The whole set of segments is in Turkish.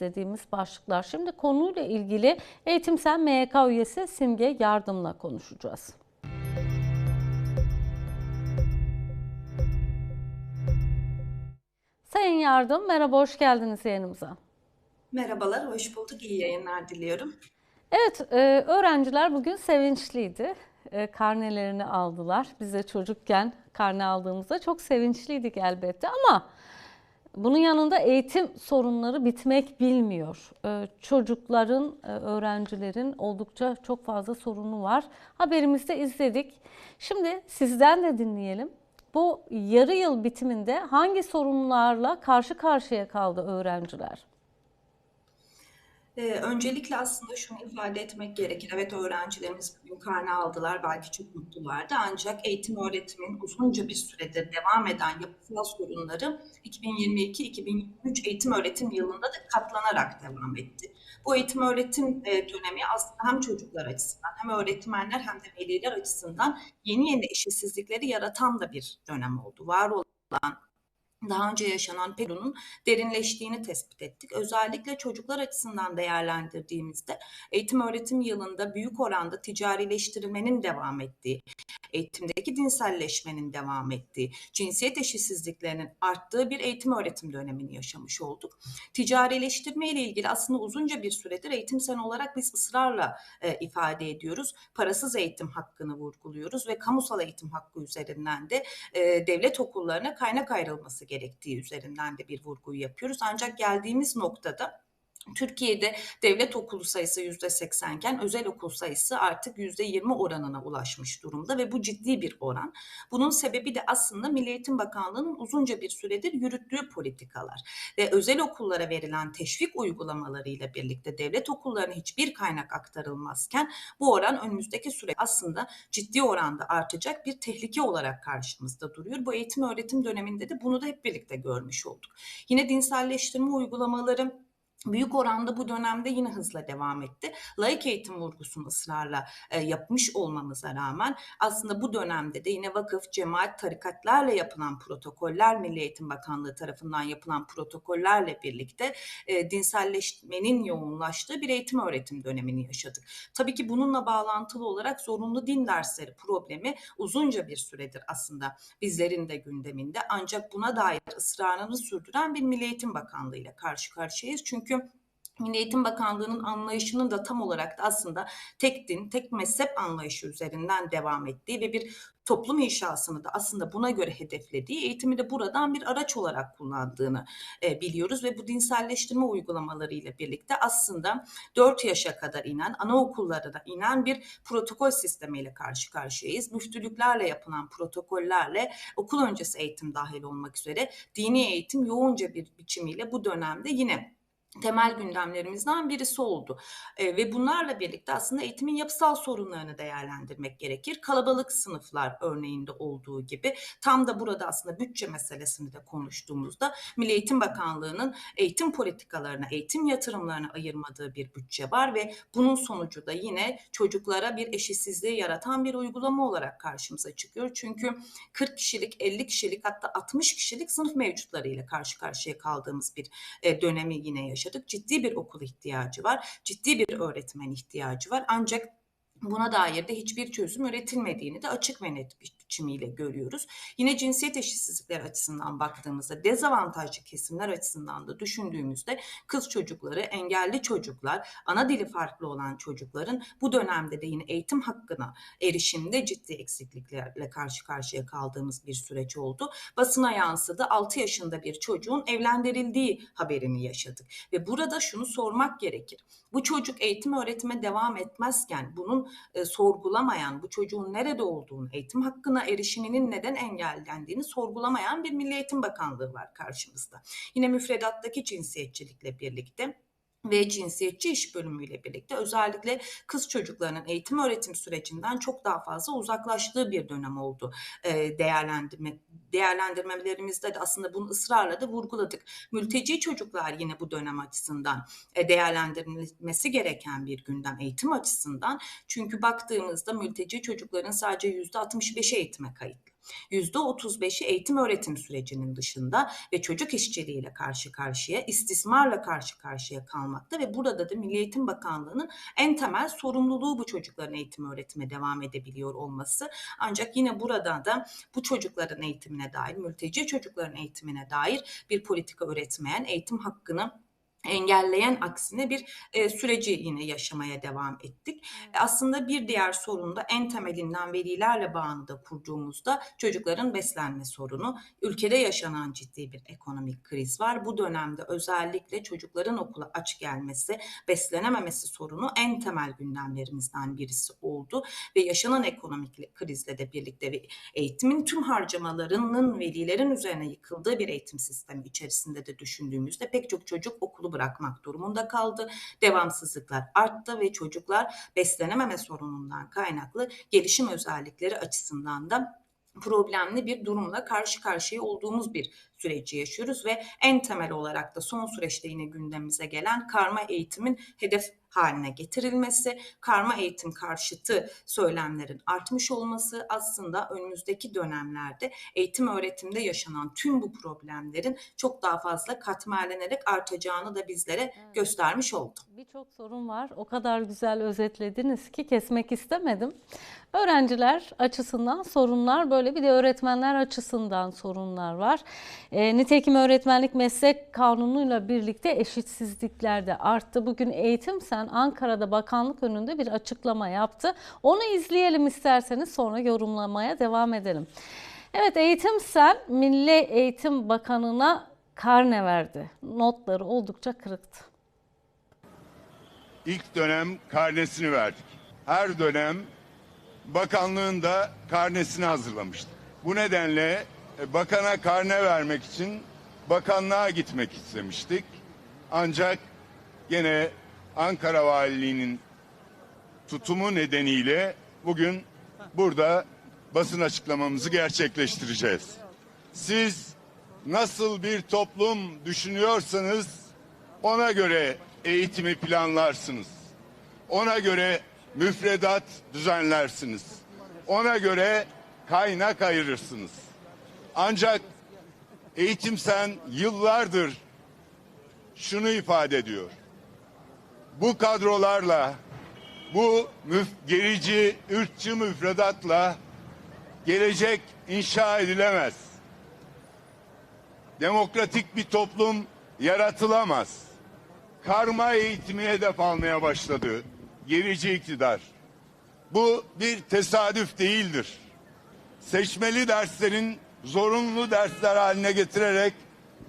izlediğimiz başlıklar. Şimdi konuyla ilgili Eğitimsel MYK üyesi Simge Yardım'la konuşacağız. Sayın Yardım, merhaba, hoş geldiniz yayınımıza. Merhabalar, hoş bulduk. İyi yayınlar diliyorum. Evet, e, öğrenciler bugün sevinçliydi. E, karnelerini aldılar. Biz de çocukken karne aldığımızda çok sevinçliydik elbette ama bunun yanında eğitim sorunları bitmek bilmiyor. E, çocukların, e, öğrencilerin oldukça çok fazla sorunu var. Haberimizde izledik. Şimdi sizden de dinleyelim. Bu yarı yıl bitiminde hangi sorunlarla karşı karşıya kaldı öğrenciler? Ee, öncelikle aslında şunu ifade etmek gerekir. Evet öğrencilerimiz bugün karne aldılar, belki çok mutlulardı. Ancak eğitim öğretimin uzunca bir süredir devam eden yapısal sorunları 2022-2023 eğitim öğretim yılında da katlanarak devam etti. Bu eğitim öğretim e, dönemi aslında hem çocuklar açısından hem öğretmenler hem de veliler açısından yeni yeni eşitsizlikleri yaratan da bir dönem oldu. Var olan daha önce yaşanan Peru'nun derinleştiğini tespit ettik. Özellikle çocuklar açısından değerlendirdiğimizde eğitim öğretim yılında büyük oranda ticarileştirilmenin devam ettiği, eğitimdeki dinselleşmenin devam ettiği, cinsiyet eşitsizliklerinin arttığı bir eğitim öğretim dönemini yaşamış olduk. Ticarileştirme ile ilgili aslında uzunca bir süredir eğitim sen olarak biz ısrarla e, ifade ediyoruz. Parasız eğitim hakkını vurguluyoruz ve kamusal eğitim hakkı üzerinden de e, devlet okullarına kaynak ayrılması gerektiği üzerinden de bir vurguyu yapıyoruz. Ancak geldiğimiz noktada Türkiye'de devlet okulu sayısı yüzde seksenken özel okul sayısı artık yüzde yirmi oranına ulaşmış durumda ve bu ciddi bir oran. Bunun sebebi de aslında Milli Eğitim Bakanlığı'nın uzunca bir süredir yürüttüğü politikalar ve özel okullara verilen teşvik uygulamalarıyla birlikte devlet okullarına hiçbir kaynak aktarılmazken bu oran önümüzdeki süre aslında ciddi oranda artacak bir tehlike olarak karşımızda duruyor. Bu eğitim öğretim döneminde de bunu da hep birlikte görmüş olduk. Yine dinselleştirme uygulamaları büyük oranda bu dönemde yine hızla devam etti. Laik eğitim vurgusunu ısrarla e, yapmış olmamıza rağmen aslında bu dönemde de yine vakıf, cemaat, tarikatlarla yapılan protokoller, Milli Eğitim Bakanlığı tarafından yapılan protokollerle birlikte e, dinselleşmenin yoğunlaştığı bir eğitim öğretim dönemini yaşadık. Tabii ki bununla bağlantılı olarak zorunlu din dersleri problemi uzunca bir süredir aslında bizlerin de gündeminde. Ancak buna dair ısrarını sürdüren bir Milli Eğitim Bakanlığı ile karşı karşıyayız. Çünkü çünkü Milli Eğitim Bakanlığı'nın anlayışının da tam olarak da aslında tek din, tek mezhep anlayışı üzerinden devam ettiği ve bir toplum inşasını da aslında buna göre hedeflediği, eğitimi de buradan bir araç olarak kullandığını e, biliyoruz ve bu dinselleştirme uygulamaları ile birlikte aslında 4 yaşa kadar inen, anaokullara inen bir protokol sistemiyle karşı karşıyayız. Müftülüklerle yapılan protokollerle okul öncesi eğitim dahil olmak üzere dini eğitim yoğunca bir biçimiyle bu dönemde yine temel gündemlerimizden birisi oldu. E, ve bunlarla birlikte aslında eğitimin yapısal sorunlarını değerlendirmek gerekir. Kalabalık sınıflar örneğinde olduğu gibi tam da burada aslında bütçe meselesini de konuştuğumuzda Milli Eğitim Bakanlığı'nın eğitim politikalarına, eğitim yatırımlarına ayırmadığı bir bütçe var ve bunun sonucu da yine çocuklara bir eşitsizliği yaratan bir uygulama olarak karşımıza çıkıyor. Çünkü 40 kişilik, 50 kişilik hatta 60 kişilik sınıf mevcutlarıyla karşı karşıya kaldığımız bir e, dönemi yine yaşıyoruz yaşadık. Ciddi bir okul ihtiyacı var. Ciddi bir öğretmen ihtiyacı var. Ancak buna dair de hiçbir çözüm üretilmediğini de açık ve net biçimiyle görüyoruz. Yine cinsiyet eşitsizlikleri açısından baktığımızda dezavantajlı kesimler açısından da düşündüğümüzde kız çocukları, engelli çocuklar, ana dili farklı olan çocukların bu dönemde de yine eğitim hakkına erişimde ciddi eksikliklerle karşı karşıya kaldığımız bir süreç oldu. Basına yansıdı 6 yaşında bir çocuğun evlendirildiği haberini yaşadık. Ve burada şunu sormak gerekir. Bu çocuk eğitim öğretime devam etmezken bunun e, sorgulamayan, bu çocuğun nerede olduğunu, eğitim hakkına erişiminin neden engellendiğini sorgulamayan bir Milli Eğitim Bakanlığı var karşımızda. Yine müfredattaki cinsiyetçilikle birlikte ve cinsiyetçi iş bölümüyle birlikte özellikle kız çocuklarının eğitim öğretim sürecinden çok daha fazla uzaklaştığı bir dönem oldu. E, değerlendirme değerlendirmelerimizde de aslında bunu ısrarla da vurguladık. Mülteci çocuklar yine bu dönem açısından e, değerlendirilmesi gereken bir gündem eğitim açısından. Çünkü baktığımızda mülteci çocukların sadece yüzde 65'e eğitime kayıtlı. %35'i eğitim öğretim sürecinin dışında ve çocuk işçiliğiyle karşı karşıya, istismarla karşı karşıya kalmakta ve burada da Milli Eğitim Bakanlığı'nın en temel sorumluluğu bu çocukların eğitim öğretime devam edebiliyor olması. Ancak yine burada da bu çocukların eğitimine dair, mülteci çocukların eğitimine dair bir politika üretmeyen, eğitim hakkını engelleyen aksine bir e, süreci yine yaşamaya devam ettik. E, Aslında bir diğer sorun da en temelinden velilerle bağını da kurduğumuzda çocukların beslenme sorunu. Ülkede yaşanan ciddi bir ekonomik kriz var. Bu dönemde özellikle çocukların okula aç gelmesi, beslenememesi sorunu en temel gündemlerimizden birisi oldu ve yaşanan ekonomik krizle de birlikte ve eğitimin tüm harcamalarının velilerin üzerine yıkıldığı bir eğitim sistemi içerisinde de düşündüğümüzde pek çok çocuk okulu bırakmak durumunda kaldı. Devamsızlıklar arttı ve çocuklar beslenememe sorunundan kaynaklı gelişim özellikleri açısından da problemli bir durumla karşı karşıya olduğumuz bir süreci yaşıyoruz ve en temel olarak da son süreçte yine gündemimize gelen karma eğitimin hedef haline getirilmesi, karma eğitim karşıtı söylemlerin artmış olması aslında önümüzdeki dönemlerde eğitim öğretimde yaşanan tüm bu problemlerin çok daha fazla katmerlenerek artacağını da bizlere göstermiş oldu. Birçok sorun var. O kadar güzel özetlediniz ki kesmek istemedim. Öğrenciler açısından sorunlar böyle bir de öğretmenler açısından sorunlar var. E, nitekim öğretmenlik meslek kanunuyla birlikte eşitsizlikler de arttı. Bugün Eğitim Sen Ankara'da bakanlık önünde bir açıklama yaptı. Onu izleyelim isterseniz sonra yorumlamaya devam edelim. Evet Eğitim Sen Milli Eğitim Bakanı'na karne verdi. Notları oldukça kırıktı. İlk dönem karnesini verdik. Her dönem bakanlığın da karnesini hazırlamıştı. Bu nedenle e, bakana karne vermek için bakanlığa gitmek istemiştik. Ancak gene Ankara Valiliği'nin tutumu nedeniyle bugün burada basın açıklamamızı gerçekleştireceğiz. Siz nasıl bir toplum düşünüyorsanız ona göre eğitimi planlarsınız. Ona göre müfredat düzenlersiniz. Ona göre kaynak ayırırsınız. Ancak eğitim sen yıllardır şunu ifade ediyor. Bu kadrolarla, bu müf gerici, ırkçı müfredatla gelecek inşa edilemez. Demokratik bir toplum yaratılamaz. Karma eğitimi hedef almaya başladı gerici iktidar. Bu bir tesadüf değildir. Seçmeli derslerin zorunlu dersler haline getirerek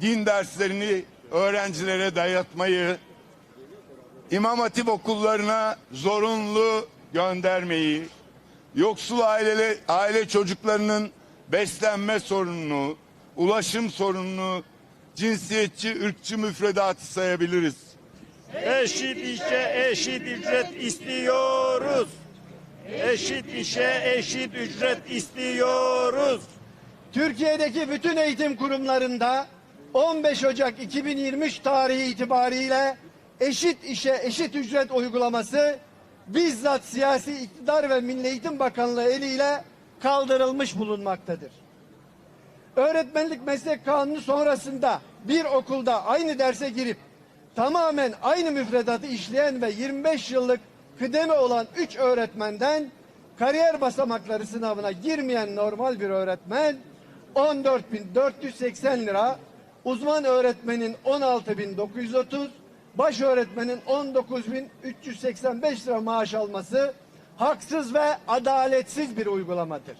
din derslerini öğrencilere dayatmayı, İmam Hatip okullarına zorunlu göndermeyi, yoksul aile, aile çocuklarının beslenme sorununu, ulaşım sorununu, cinsiyetçi, ırkçı müfredatı sayabiliriz. Eşit işe eşit ücret istiyoruz. Eşit işe eşit ücret istiyoruz. Türkiye'deki bütün eğitim kurumlarında 15 Ocak 2023 tarihi itibariyle eşit işe eşit ücret uygulaması bizzat siyasi iktidar ve Milli Eğitim Bakanlığı eliyle kaldırılmış bulunmaktadır. Öğretmenlik meslek kanunu sonrasında bir okulda aynı derse girip tamamen aynı müfredatı işleyen ve 25 yıllık kıdemi olan 3 öğretmenden kariyer basamakları sınavına girmeyen normal bir öğretmen 14.480 lira, uzman öğretmenin 16.930, baş öğretmenin 19.385 lira maaş alması haksız ve adaletsiz bir uygulamadır.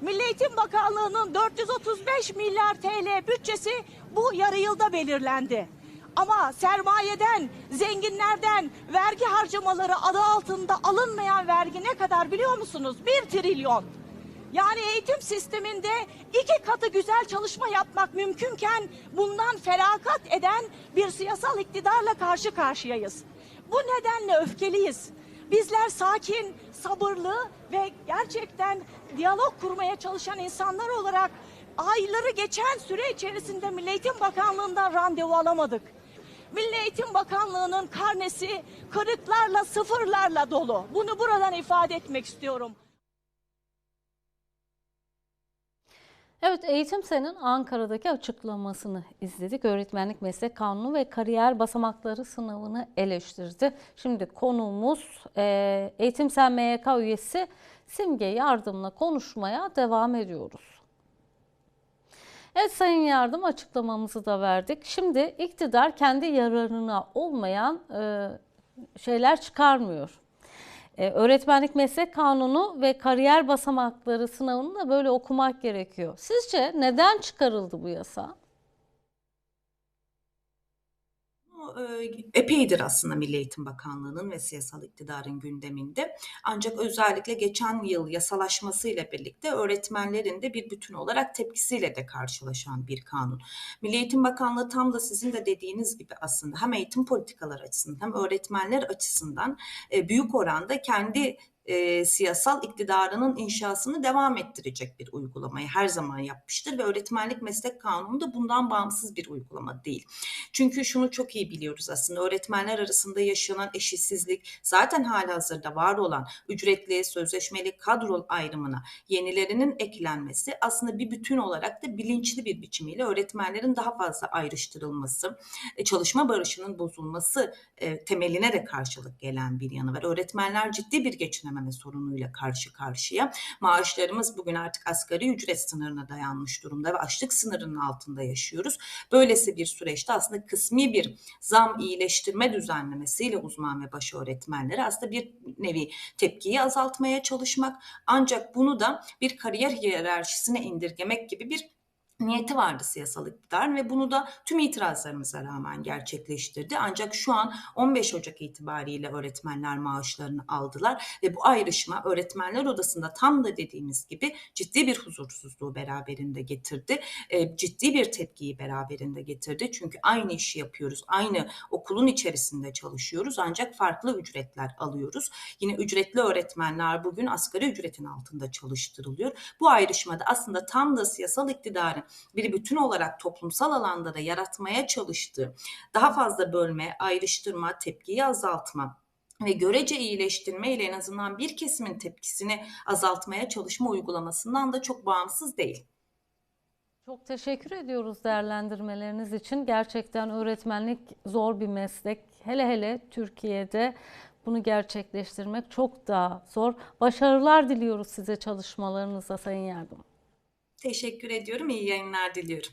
Milli Eğitim Bakanlığı'nın 435 milyar TL bütçesi bu yarı yılda belirlendi. Ama sermayeden, zenginlerden vergi harcamaları adı altında alınmayan vergi ne kadar biliyor musunuz? 1 trilyon. Yani eğitim sisteminde iki katı güzel çalışma yapmak mümkünken bundan feragat eden bir siyasal iktidarla karşı karşıyayız. Bu nedenle öfkeliyiz. Bizler sakin, sabırlı ve gerçekten diyalog kurmaya çalışan insanlar olarak ayları geçen süre içerisinde Milli Eğitim Bakanlığı'ndan randevu alamadık. Milli Eğitim Bakanlığı'nın karnesi kırıklarla, sıfırlarla dolu. Bunu buradan ifade etmek istiyorum. Evet, Eğitim Sen'in Ankara'daki açıklamasını izledik. Öğretmenlik Meslek Kanunu ve kariyer basamakları sınavını eleştirdi. Şimdi konuğumuz e, Eğitim Sen MYK üyesi Simge Yardım'la konuşmaya devam ediyoruz. Evet Sayın Yardım açıklamamızı da verdik. Şimdi iktidar kendi yararına olmayan e, şeyler çıkarmıyor. Ee, öğretmenlik meslek kanunu ve kariyer basamakları sınavını da böyle okumak gerekiyor. Sizce neden çıkarıldı bu yasa? E, Epeydir aslında Milli Eğitim Bakanlığı'nın ve siyasal iktidarın gündeminde. Ancak özellikle geçen yıl yasalaşmasıyla birlikte öğretmenlerin de bir bütün olarak tepkisiyle de karşılaşan bir kanun. Milli Eğitim Bakanlığı tam da sizin de dediğiniz gibi aslında hem eğitim politikaları açısından hem öğretmenler açısından büyük oranda kendi e, siyasal iktidarının inşasını devam ettirecek bir uygulamayı her zaman yapmıştır ve öğretmenlik meslek kanunu da bundan bağımsız bir uygulama değil. Çünkü şunu çok iyi biliyoruz aslında öğretmenler arasında yaşanan eşitsizlik zaten halihazırda var olan ücretli, sözleşmeli kadro ayrımına yenilerinin eklenmesi aslında bir bütün olarak da bilinçli bir biçimiyle öğretmenlerin daha fazla ayrıştırılması, e, çalışma barışının bozulması e, temeline de karşılık gelen bir yanı var. Öğretmenler ciddi bir geçinememe sorunuyla karşı karşıya. Maaşlarımız bugün artık asgari ücret sınırına dayanmış durumda ve açlık sınırının altında yaşıyoruz. Böylesi bir süreçte aslında kısmi bir zam iyileştirme düzenlemesiyle uzman ve baş öğretmenleri aslında bir nevi tepkiyi azaltmaya çalışmak ancak bunu da bir kariyer hiyerarşisine indirgemek gibi bir niyeti vardı siyasal iktidar ve bunu da tüm itirazlarımıza rağmen gerçekleştirdi. Ancak şu an 15 Ocak itibariyle öğretmenler maaşlarını aldılar ve bu ayrışma öğretmenler odasında tam da dediğimiz gibi ciddi bir huzursuzluğu beraberinde getirdi. E, ciddi bir tepkiyi beraberinde getirdi. Çünkü aynı işi yapıyoruz. Aynı okulun içerisinde çalışıyoruz ancak farklı ücretler alıyoruz. Yine ücretli öğretmenler bugün asgari ücretin altında çalıştırılıyor. Bu ayrışmada aslında tam da siyasal iktidarın bir bütün olarak toplumsal alanda da yaratmaya çalıştığı daha fazla bölme, ayrıştırma, tepkiyi azaltma ve görece iyileştirme ile en azından bir kesimin tepkisini azaltmaya çalışma uygulamasından da çok bağımsız değil. Çok teşekkür ediyoruz değerlendirmeleriniz için. Gerçekten öğretmenlik zor bir meslek. Hele hele Türkiye'de bunu gerçekleştirmek çok daha zor. Başarılar diliyoruz size çalışmalarınızda Sayın Yardım. Teşekkür ediyorum. İyi yayınlar diliyorum.